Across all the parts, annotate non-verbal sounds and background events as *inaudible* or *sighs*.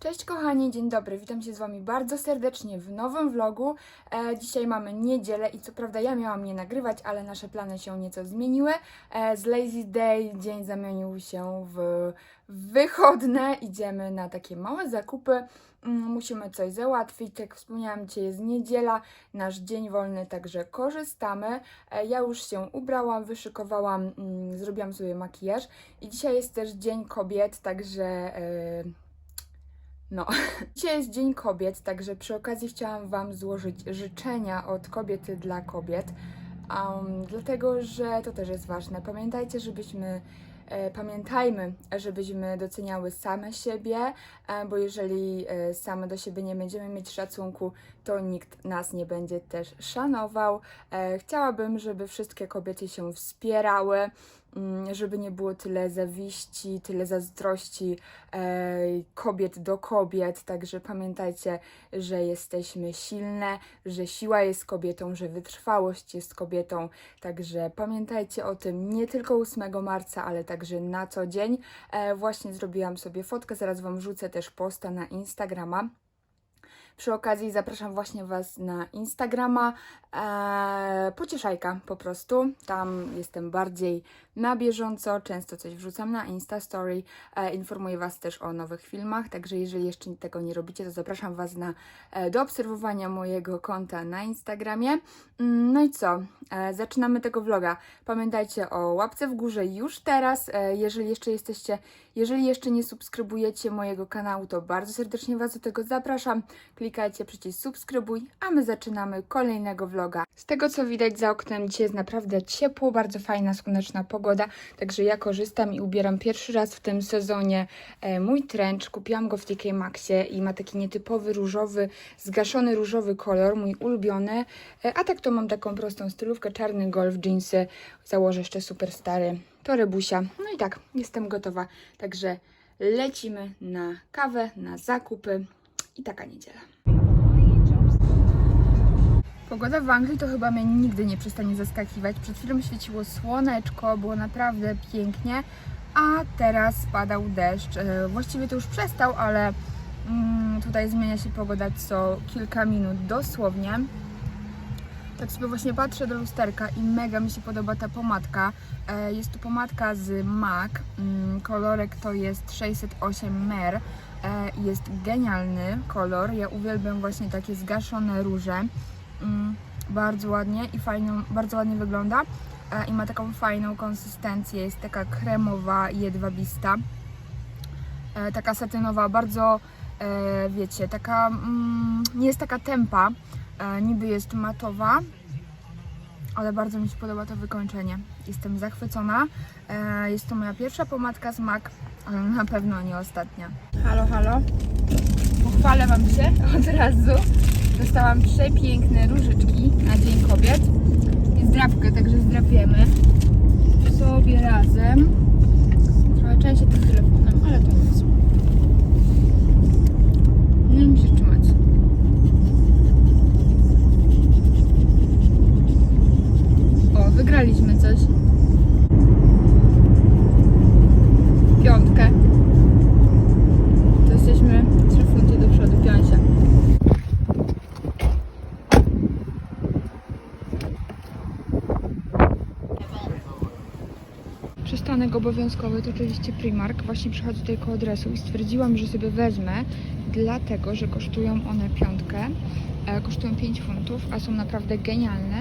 Cześć kochani, dzień dobry, witam się z Wami bardzo serdecznie w nowym vlogu. E, dzisiaj mamy niedzielę i co prawda ja miałam nie nagrywać, ale nasze plany się nieco zmieniły. E, z Lazy Day dzień zamienił się w wychodne, idziemy na takie małe zakupy. Mm, Musimy coś załatwić, jak wspomniałam, dzisiaj jest niedziela, nasz dzień wolny, także korzystamy. E, Ja już się ubrałam, wyszykowałam, mm, zrobiłam sobie makijaż i dzisiaj jest też Dzień Kobiet, także... e, no, *laughs* dzisiaj jest Dzień Kobiet, także przy okazji chciałam Wam złożyć życzenia od kobiety dla kobiet, um, dlatego że to też jest ważne. Pamiętajcie, żebyśmy, e, pamiętajmy, żebyśmy doceniały same siebie, e, bo jeżeli e, same do siebie nie będziemy mieć szacunku, to nikt nas nie będzie też szanował. Chciałabym, żeby wszystkie kobiety się wspierały, żeby nie było tyle zawiści, tyle zazdrości e, kobiet do kobiet. Także pamiętajcie, że jesteśmy silne, że siła jest kobietą, że wytrwałość jest kobietą. Także pamiętajcie o tym nie tylko 8 marca, ale także na co dzień. E, właśnie zrobiłam sobie fotkę, zaraz Wam wrzucę też posta na Instagrama. Przy okazji zapraszam właśnie Was na Instagrama. Eee, pocieszajka po prostu. Tam jestem bardziej na bieżąco. Często coś wrzucam na Insta Story. E, informuję Was też o nowych filmach. Także jeżeli jeszcze tego nie robicie, to zapraszam Was na, e, do obserwowania mojego konta na Instagramie. Mm, No i co? E, zaczynamy tego vloga. Pamiętajcie o łapce w górze już teraz. E, jeżeli jeszcze jesteście, jeżeli jeszcze nie subskrybujecie mojego kanału, to bardzo serdecznie Was do tego zapraszam. Klikajcie przycisk subskrybuj, a my zaczynamy kolejnego vloga. Z tego co widać za oknem, dzisiaj jest naprawdę ciepło, bardzo fajna, słoneczna pogoda, także ja korzystam i ubieram pierwszy raz w tym sezonie e, mój trench. Kupiłam go w TK Maxie i ma taki nietypowy różowy, zgaszony różowy kolor, mój ulubiony. E, a tak to mam taką prostą stylówkę, czarny golf, jeansy, założę jeszcze super stary torebusia. No i tak, jestem gotowa, także lecimy na kawę, na zakupy i taka niedziela. Pogoda w Anglii to chyba mnie nigdy nie przestanie zaskakiwać. Przed chwilą świeciło słoneczko, było naprawdę pięknie, a teraz padał deszcz. E, Właściwie to już przestał, ale mm, tutaj zmienia się pogoda co kilka minut dosłownie. Tak sobie właśnie patrzę do lusterka i mega mi się podoba ta pomadka. E, Jest to pomadka z MAC. Mm, Kolorek to jest 608 Mer. E, Jest genialny kolor. Ja uwielbiam właśnie takie zgaszone róże. Mm, Bardzo ładnie i fajną, bardzo ładnie wygląda. E, I ma taką fajną konsystencję. Jest taka kremowa, jedwabista. E, Taka satynowa, bardzo wiecie, taka mm, nie jest taka tempa. Niby jest matowa, ale bardzo mi się podoba to wykończenie. Jestem zachwycona. E, Jest to moja pierwsza pomadka z MAC, ale na pewno nie ostatnia. Halo, halo. Pochwalę Wam się *laughs* od razu. Dostałam przepiękne różyczki na Dzień Kobiet. I zdrapkę, także zdrapiemy sobie razem. Trochę częściej tym telefonem, ale to nic. Nie musisz trzymać. O, wygraliśmy coś. Piątkę. To jesteśmy 3 funty do przodu, piąsia. Przystanek obowiązkowy to oczywiście Primark. Właśnie przychodzę tutaj koło adresu i stwierdziłam, że sobie wezmę, dlatego że kosztują one piątkę. E, kosztują 5 funtów, a są naprawdę genialne.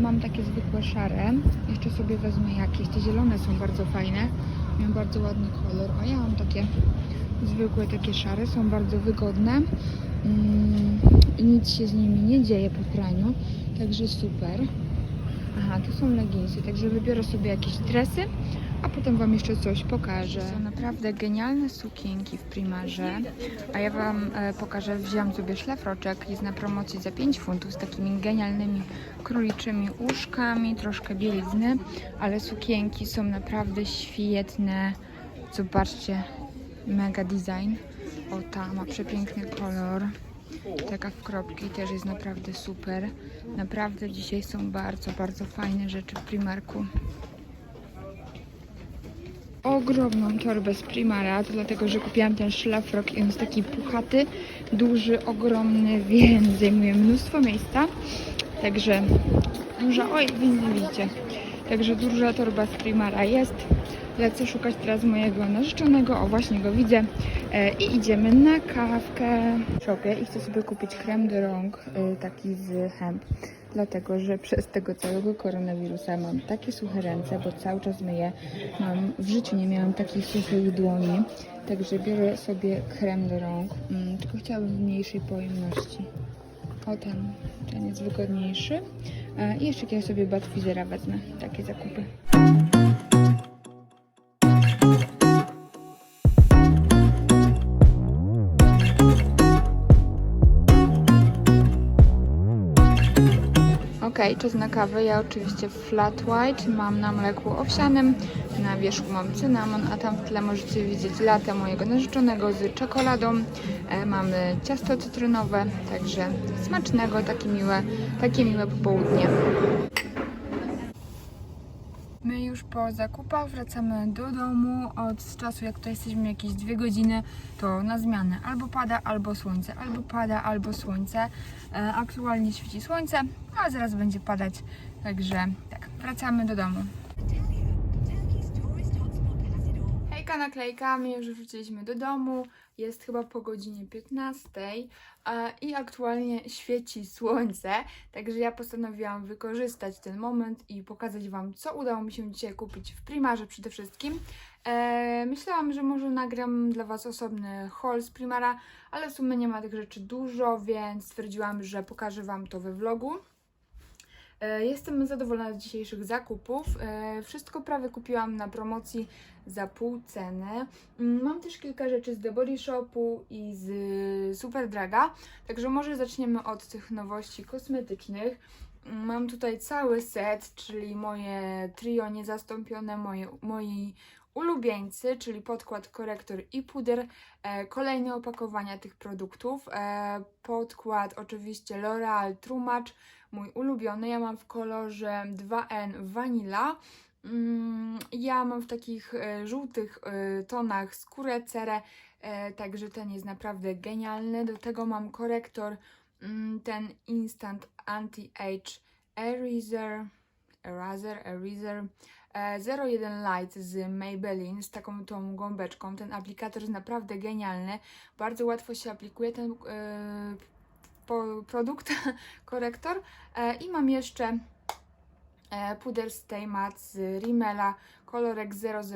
Mam takie zwykłe szare. Jeszcze sobie wezmę jakieś. Te zielone są bardzo fajne. Mają bardzo ładny kolor. A ja mam takie zwykłe, takie szare. Są bardzo wygodne. Mm, I nic się z nimi nie dzieje po praniu. Także super. Aha, tu są leginsy, także wybiorę sobie jakieś dresy, a potem Wam jeszcze coś pokażę. Są naprawdę genialne sukienki w Primarze, a ja Wam e, pokażę, wziąłam sobie szlafroczek, jest na promocji za 5 funtów z takimi genialnymi króliczymi uszkami, troszkę bielizny, ale sukienki są naprawdę świetne. Zobaczcie, mega design. O, ta ma przepiękny kolor. Taka w kropki też jest naprawdę super. Naprawdę dzisiaj są bardzo, bardzo fajne rzeczy w Primarku. Ogromną torbę z Primara, to dlatego, że kupiłam ten szlafrok i on jest taki puchaty, duży, ogromny, więc zajmuje mnóstwo miejsca. Także duża, oj, widzicie. Także duża torba z Primara jest. Lecę szukać teraz mojego narzeczonego, o właśnie go widzę. E, I idziemy na kawkę w shopie i chcę sobie kupić krem do rąk, e, taki z hemp. Dlatego, że przez tego całego koronawirusa mam takie suche ręce, bo cały czas myję. Mam, w życiu nie miałam takich suchych dłoni. Także biorę sobie krem do rąk, mm, tylko chciałabym w mniejszej pojemności. O ten, ten jest wygodniejszy. E, I jeszcze jakiegoś sobie Batwizera wezmę, takie zakupy. Czas na kawę. Ja oczywiście flat white mam na mleku owsianym, na wierzchu mam cynamon, a tam w tle możecie widzieć latę mojego narzeczonego z czekoladą. E, mamy ciasto cytrynowe, także smacznego, takie miłe, takie miłe popołudnie. My już po zakupach wracamy do domu. Od czasu, jak tutaj jesteśmy jakieś dwie godziny, to na zmianę albo pada, albo słońce, albo pada, albo słońce. E, aktualnie świeci słońce, a zaraz będzie padać. Także tak, wracamy do domu. Hejka naklejka, my już wróciliśmy do domu. Jest chyba po godzinie 15 e, i aktualnie świeci słońce, także ja postanowiłam wykorzystać ten moment i pokazać Wam, co udało mi się dzisiaj kupić w Primarze przede wszystkim. E, myślałam, że może nagram dla Was osobny haul z Primara, ale w sumie nie ma tych rzeczy dużo, więc stwierdziłam, że pokażę Wam to we vlogu. E, Jestem zadowolona z dzisiejszych zakupów. E, Wszystko prawie kupiłam na promocji za pół ceny. Mm, Mam też kilka rzeczy z The Body Shopu i z Superdraga, także może zaczniemy od tych nowości kosmetycznych. Mm, Mam tutaj cały set, czyli moje trio niezastąpione, moje, moi ulubieńcy, czyli podkład, korektor i puder. E, kolejne opakowania tych produktów. E, podkład oczywiście L'Oreal True Match, mój ulubiony. Ja mam w kolorze 2N Vanilla. Mm, Ja mam w takich e, żółtych tonach skórę cerę, także ten jest naprawdę genialny. Do tego mam korektor, mm, ten Instant Anti-Age Eraser, Eraser, Eraser 01 Light z Maybelline z taką tą gąbeczką. Ten aplikator jest naprawdę genialny. Bardzo łatwo się aplikuje ten e, produkt, *laughs* korektor. E, I mam jeszcze e, puder Stay Matte z Rimmela, kolorek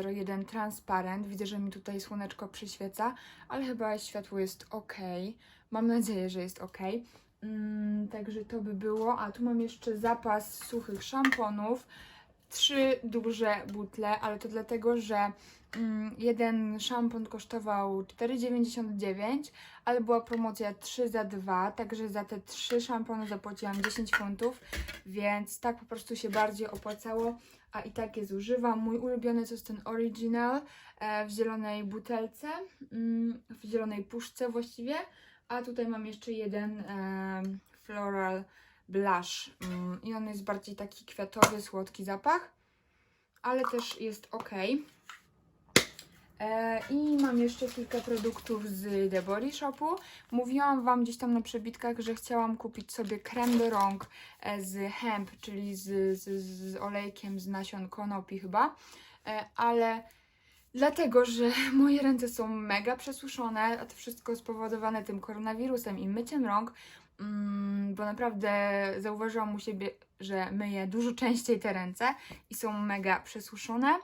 001 Transparent. Widzę, że mi tutaj słoneczko przyświeca, ale chyba światło jest ok. Mam nadzieję, że jest ok. Mm, także to by było. A tu mam jeszcze zapas suchych szamponów. Trzy duże butle, ale to dlatego, że mm, jeden szampon kosztował 4,99, ale była promocja 3 za 2, także za te trzy szampony zapłaciłam 10 funtów, więc tak po prostu się bardziej opłacało, a i tak je zużywam. Mój ulubiony to jest ten Original e, w zielonej butelce, mm, w zielonej puszce właściwie, a tutaj mam jeszcze jeden e, Floral Blush mm, i on jest bardziej taki kwiatowy, słodki zapach, ale też jest ok. E, I mam jeszcze kilka produktów z The Body Shopu. Mówiłam Wam gdzieś tam na przebitkach, że chciałam kupić sobie krem do rąk e, z hemp, czyli z, z, z olejkiem z nasion konopi chyba, e, ale dlatego, że *laughs* moje ręce są mega przesuszone, a to wszystko spowodowane tym koronawirusem i myciem rąk, bo naprawdę zauważyłam u siebie, że myję dużo *laughs* częściej te ręce i są mega przesuszone.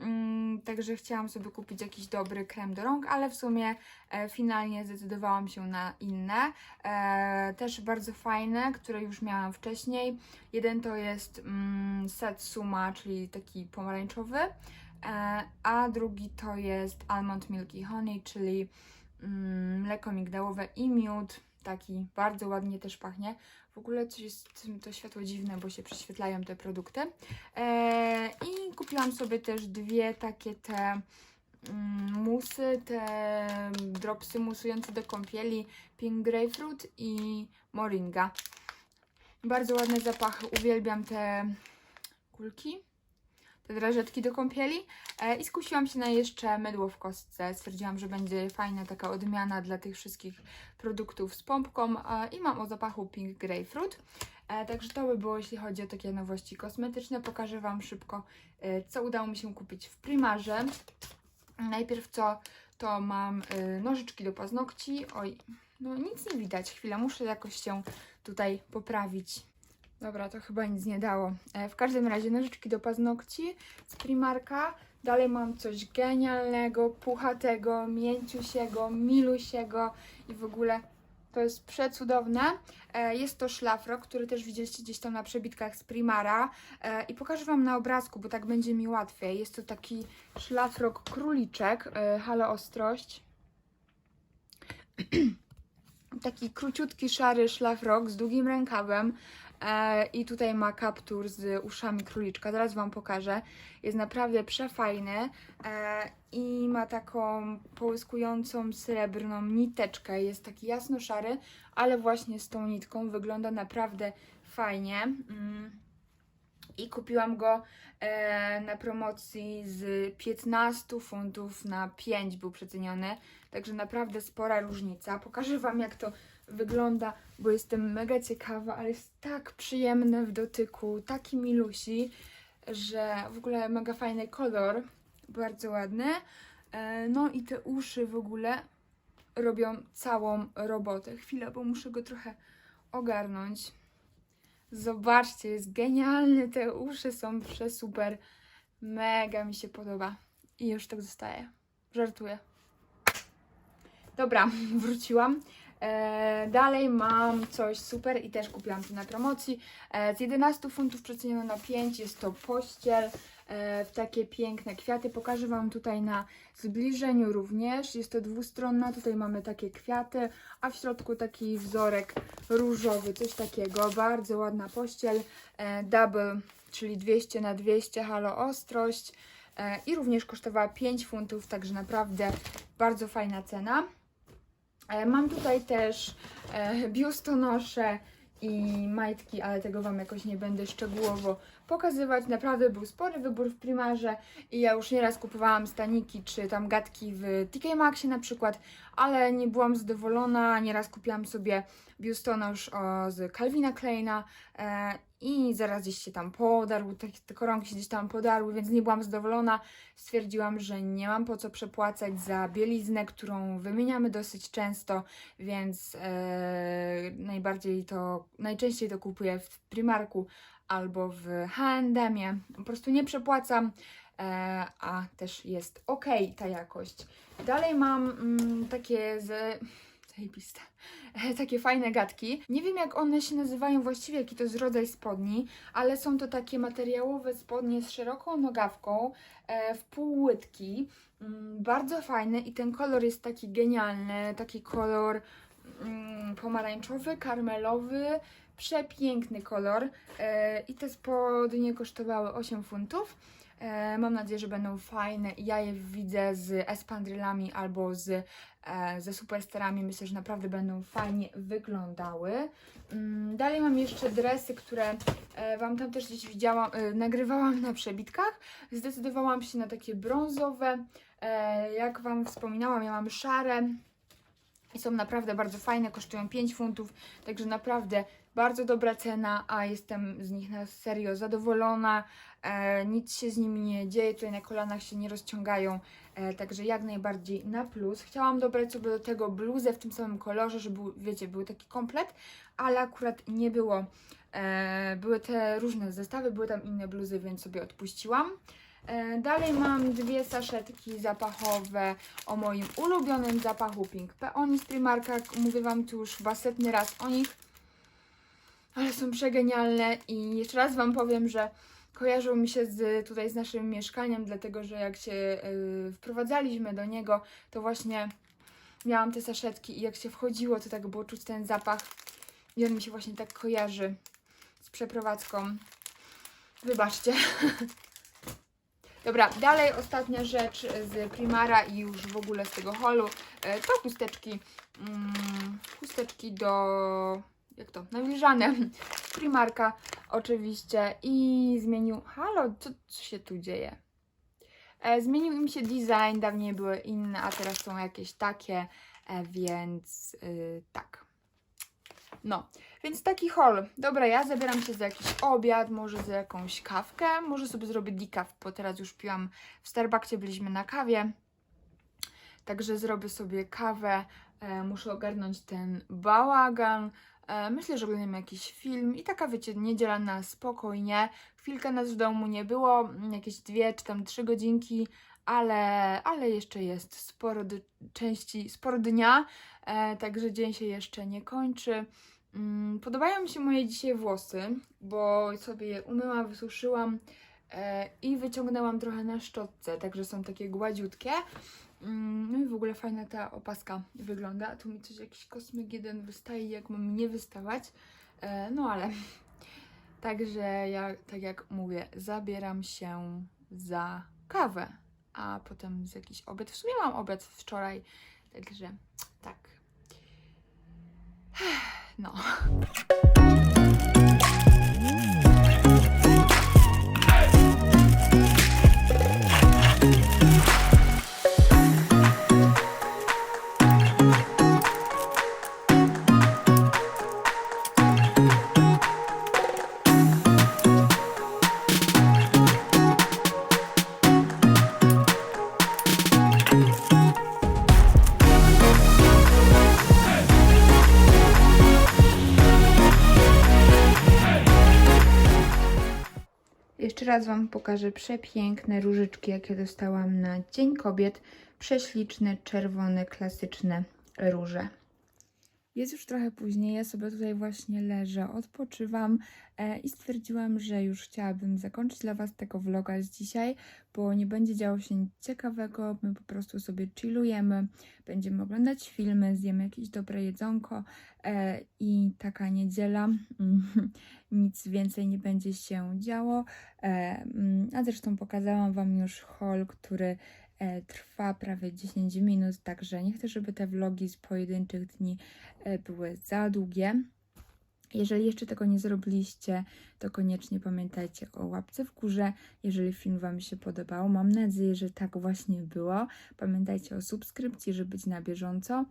Mm, także chciałam sobie kupić jakiś dobry krem do rąk, ale w sumie e, finalnie zdecydowałam się na inne. E, też bardzo fajne, które już miałam wcześniej. Jeden to jest mm, Satsuma, czyli taki pomarańczowy, e, a drugi to jest Almond Milky Honey, czyli mm, mleko migdałowe i miód. Taki bardzo ładnie też pachnie. W ogóle coś jest to światło dziwne, bo się prześwietlają te produkty. E, I kupiłam sobie też dwie takie te mm, musy, te dropsy musujące do kąpieli Pink Grapefruit i Moringa. Bardzo ładne zapachy, uwielbiam te kulki. Te drażetki do kąpieli e, i skusiłam się na jeszcze mydło w kostce. Stwierdziłam, że będzie fajna taka odmiana dla tych wszystkich produktów z pompką i mam o zapachu Pink Grapefruit. E, także to by było, jeśli chodzi o takie nowości kosmetyczne. Pokażę Wam szybko, e, co udało mi się kupić w Primarze. Najpierw co, to mam nożyczki do paznokci. Oj, no nic nie widać. Chwila, muszę jakoś się tutaj poprawić. Dobra, to chyba nic nie dało. E, w każdym razie nożyczki do paznokci z Primarka. Dalej mam coś genialnego, puchatego, mięciusiego, milusiego i w ogóle to jest przecudowne. E, Jest to szlafrok, który też widzieliście gdzieś tam na przebitkach z Primara E, i pokażę Wam na obrazku, bo tak będzie mi łatwiej. Jest to taki szlafrok króliczek, halo ostrość. *clears throat* taki króciutki, szary szlafrok z długim rękawem. E, I tutaj ma kaptur z uszami króliczka. Zaraz Wam pokażę. Jest naprawdę przefajny e, i ma taką połyskującą srebrną niteczkę. Jest taki jasno-szary, ale właśnie z tą nitką wygląda naprawdę fajnie. Mm. I kupiłam go e, na promocji z 15 funtów na 5 był przeceniony. Także naprawdę spora różnica. Pokażę Wam jak to wygląda, bo jestem mega ciekawa, ale jest tak przyjemne w dotyku, taki milusi, że w ogóle mega fajny kolor, bardzo ładny. E, no i te uszy w ogóle robią całą robotę. Chwilę, bo muszę go trochę ogarnąć. Zobaczcie, jest genialny, te uszy są przesuper. Mega mi się podoba. I już tak zostaje. Żartuję. Dobra, *laughs* wróciłam. E, dalej mam coś super i też kupiłam to na promocji. E, z 11 funtów przecenione na 5 jest to pościel e, w takie piękne kwiaty. Pokażę Wam tutaj na zbliżeniu również. Jest to dwustronna, tutaj mamy takie kwiaty, a w środku taki wzorek różowy, coś takiego. Bardzo ładna pościel. E, double, czyli 200 na 200 halo ostrość. E, I również kosztowała 5 funtów, także naprawdę bardzo fajna cena. E, Mam tutaj też e, biustonosze i majtki, ale tego Wam jakoś nie będę szczegółowo pokazywać. Naprawdę był spory wybór w Primarze i ja już nieraz kupowałam staniki czy tam gadki w TK Maxie na przykład, ale nie byłam zadowolona. Nieraz kupiłam sobie biustonosz z Calvina Kleina e, i zaraz gdzieś się tam podarł, te, te koronki się gdzieś tam podarły, więc nie byłam zadowolona. Stwierdziłam, że nie mam po co przepłacać za bieliznę, którą wymieniamy dosyć często, więc e, najbardziej to, najczęściej to kupuję w Primarku albo w H&M-ie. Po prostu nie przepłacam, e, a też jest ok ta jakość. Dalej mam mm, takie z... Zajebiste. E, Takie fajne gadki. Nie wiem jak one się nazywają właściwie, jaki to jest rodzaj spodni, ale są to takie materiałowe spodnie z szeroką nogawką, e, w pół łydki. Mm, bardzo fajne i ten kolor jest taki genialny, taki kolor mm, pomarańczowy, karmelowy, przepiękny kolor e, i te spodnie kosztowały 8 funtów. E, mam nadzieję, że będą fajne ja je widzę z espandrylami albo z, ze superstarami. Myślę, że naprawdę będą fajnie wyglądały. Mm, dalej mam jeszcze dresy, które e, Wam tam też gdzieś widziałam, e, nagrywałam na przebitkach. Zdecydowałam się na takie brązowe. E, jak Wam wspominałam, ja mam szare. I są naprawdę bardzo fajne, kosztują 5 funtów, także naprawdę bardzo dobra cena, a jestem z nich na serio zadowolona. E, nic się z nimi nie dzieje, tutaj na kolanach się nie rozciągają, e, także jak najbardziej na plus. Chciałam dobrać sobie do tego bluzę w tym samym kolorze, żeby, wiecie, był taki komplet, ale akurat nie było. E, były te różne zestawy, były tam inne bluzy, więc sobie odpuściłam. E, Dalej mam dwie saszetki zapachowe o moim ulubionym zapachu Pink Peony z Primarka. Mówię Wam tu już chyba setny raz o nich, ale są przegenialne i jeszcze raz Wam powiem, że kojarzą mi się z, tutaj z naszym mieszkaniem, dlatego że jak się y, wprowadzaliśmy do niego, to właśnie miałam te saszetki i jak się wchodziło, to tak było czuć ten zapach i on mi się właśnie tak kojarzy z przeprowadzką. Wybaczcie. *laughs* Dobra, dalej ostatnia rzecz z Primara i już w ogóle z tego holu. E, To chusteczki, mm, chusteczki do, jak to, nawilżane Primarka. oczywiście i zmienił. Halo, co, co się tu dzieje? E, zmienił im się design, dawniej były inne, a teraz są jakieś takie, e, więc y, tak. No, więc taki haul. Dobra, ja zabieram się za jakiś obiad, może za jakąś kawkę, może sobie zrobię decaf, bo teraz już piłam w Starbucksie, byliśmy na kawie. Także zrobię sobie kawę, e, muszę ogarnąć ten bałagan. E, myślę, że oglądam jakiś film i taka, wiecie, niedziela na spokojnie. Chwilkę nas w domu nie było, mm, jakieś dwie czy tam trzy godzinki, ale, ale jeszcze jest sporo części, sporo dnia, e, także dzień się jeszcze nie kończy. Mm, Podobają mi się moje dzisiaj włosy, bo sobie je umyłam, wysuszyłam e, i wyciągnęłam trochę na szczotce, także są takie gładziutkie. Mm, No i w ogóle fajna ta opaska wygląda. Tu mi coś, jakiś kosmyk jeden wystaje, jak mam nie wystawać. E, No ale. *laughs* Także ja, tak jak mówię, zabieram się za kawę, a potem z jakiś obiad. W sumie mam obiad wczoraj, także tak. *sighs* No. Raz Wam pokażę przepiękne różyczki, jakie dostałam na Dzień Kobiet. Prześliczne, czerwone, klasyczne róże. Jest już trochę później, ja sobie tutaj właśnie leżę, odpoczywam e, i stwierdziłam, że już chciałabym zakończyć dla Was tego vloga z dzisiaj, bo nie będzie działo się nic ciekawego, my po prostu sobie chillujemy, będziemy oglądać filmy, zjemy jakieś dobre jedzonko e, i taka niedziela, *laughs* nic więcej nie będzie się działo, e, mm, a zresztą pokazałam Wam już haul, który trwa prawie 10 minut, także nie chcę, żeby te vlogi z pojedynczych dni e, były za długie. Jeżeli jeszcze tego nie zrobiliście, to koniecznie pamiętajcie o łapce w górze, jeżeli film Wam się podobał. Mam nadzieję, że tak właśnie było. Pamiętajcie o subskrypcji, żeby być na bieżąco.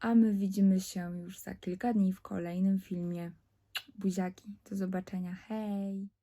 A my widzimy się już za kilka dni w kolejnym filmie. Buziaki, do zobaczenia. Hej!